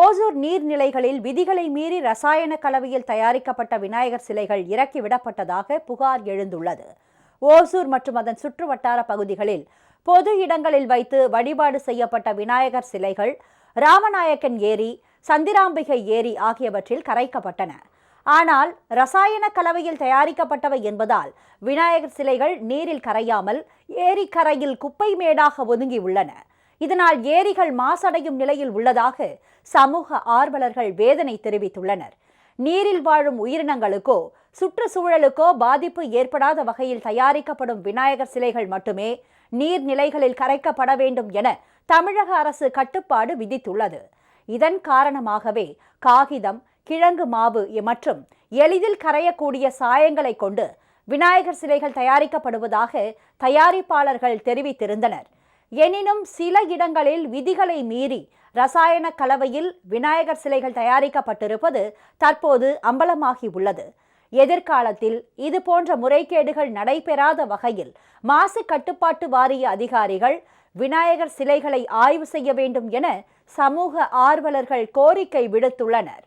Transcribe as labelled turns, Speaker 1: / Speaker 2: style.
Speaker 1: ஓசூர் நீர்நிலைகளில் விதிகளை மீறி ரசாயன கலவையில் தயாரிக்கப்பட்ட விநாயகர் சிலைகள் இறக்கிவிடப்பட்டதாக புகார் எழுந்துள்ளது. ஓசூர் மற்றும் அதன் சுற்றுவட்டார பகுதிகளில் பொது இடங்களில் வைத்து வழிபாடு செய்யப்பட்ட விநாயகர் சிலைகள் ராமநாயக்கன் ஏரி சந்திராம்பிகை ஏரி ஆகியவற்றில் கரைக்கப்பட்டன. ஆனால் ரசாயன கலவையில் தயாரிக்கப்பட்டவை என்பதால் விநாயகர் சிலைகள் நீரில் கரையாமல் ஏரிக்கரையில் குப்பை மேடாக ஒதுங்கி உள்ளன இதனால் ஏரிகள் மாசடையும் நிலையில் உள்ளதாக சமூக ஆர்வலர்கள் வேதனை தெரிவித்துள்ளனர். நீரில் வாழும் உயிரினங்களுக்கோ சுற்றுச்சூழலுக்கோ பாதிப்பு ஏற்படாத வகையில் தயாரிக்கப்படும் விநாயகர் சிலைகள் மட்டுமே நீர்நிலைகளில் கரைக்கப்பட வேண்டும் என தமிழக அரசு கட்டுப்பாடு விதித்துள்ளது. இதன் காரணமாகவே காகிதம் கிழங்கு மாவு மற்றும் எளிதில் கரையக்கூடிய சாயங்களை கொண்டு விநாயகர் சிலைகள் தயாரிக்கப்படுவதாக தயாரிப்பாளர்கள் தெரிவித்திருந்தனர். எனினும் சில இடங்களில் விதிகளை மீறி ரசாயன கலவையில் விநாயகர் சிலைகள் தயாரிக்கப்பட்டிருப்பது தற்போது அம்பலமாகி உள்ளது. எதிர்காலத்தில் இது போன்ற முறைகேடுகள் நடைபெறாத வகையில் மாசு கட்டுப்பாட்டு வாரிய அதிகாரிகள் விநாயகர் சிலைகளை ஆய்வு செய்ய வேண்டும் என சமூக ஆர்வலர்கள் கோரிக்கை விடுத்துள்ளனர்.